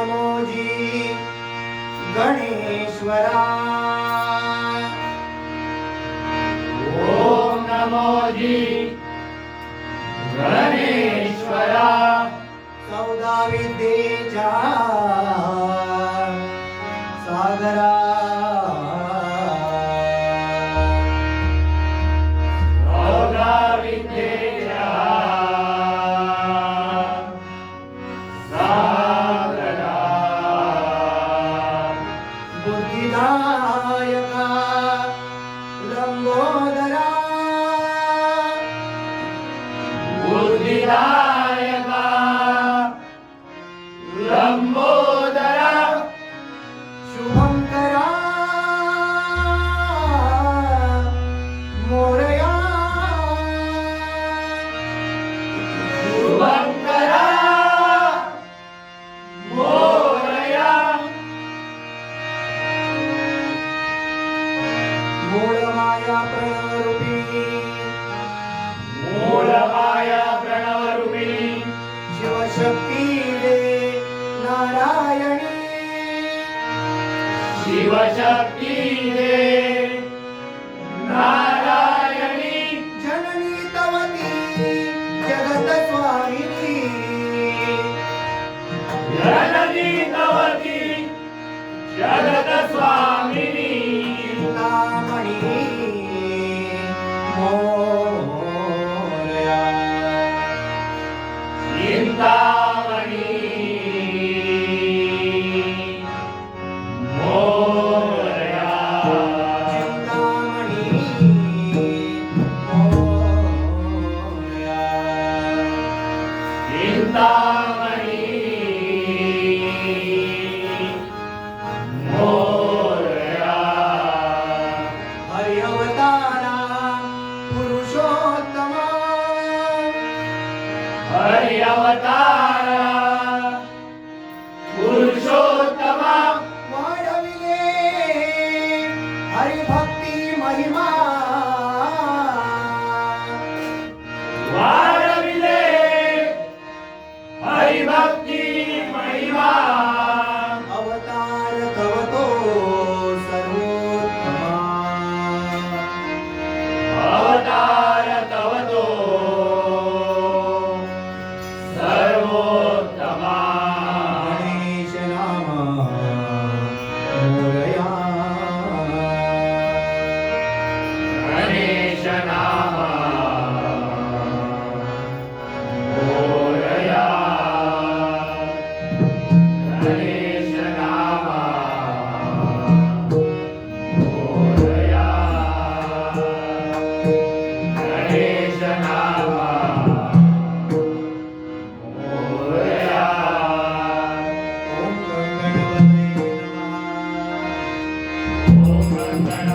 नमोजी गणेश्वरा। ॐ नमोजी गणेश्वरा। चौदा विद्येच्या सागरा Lambodara Buddhidara Bye.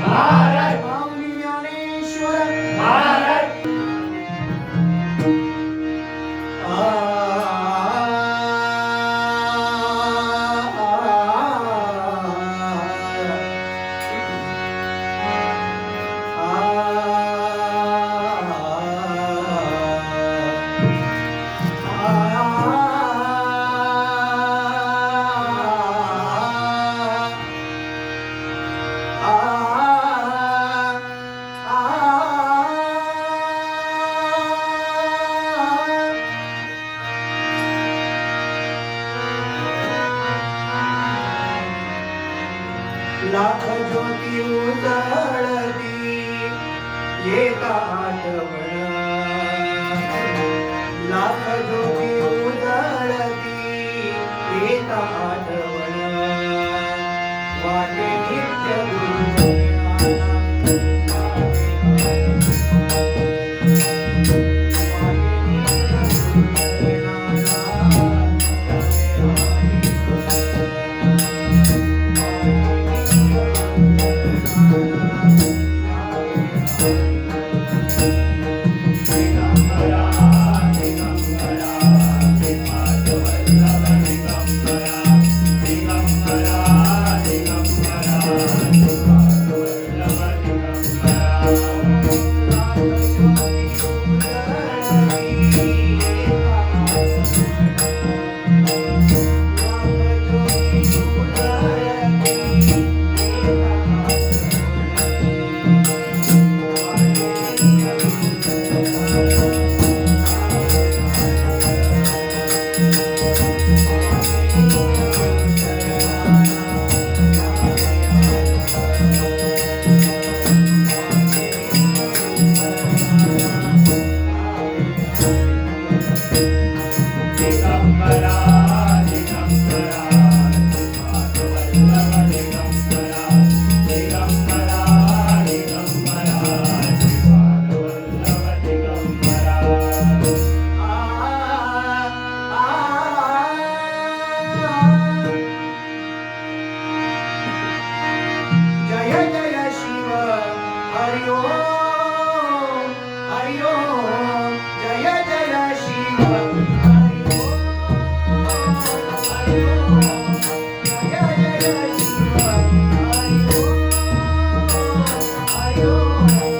Maharaj. Lord.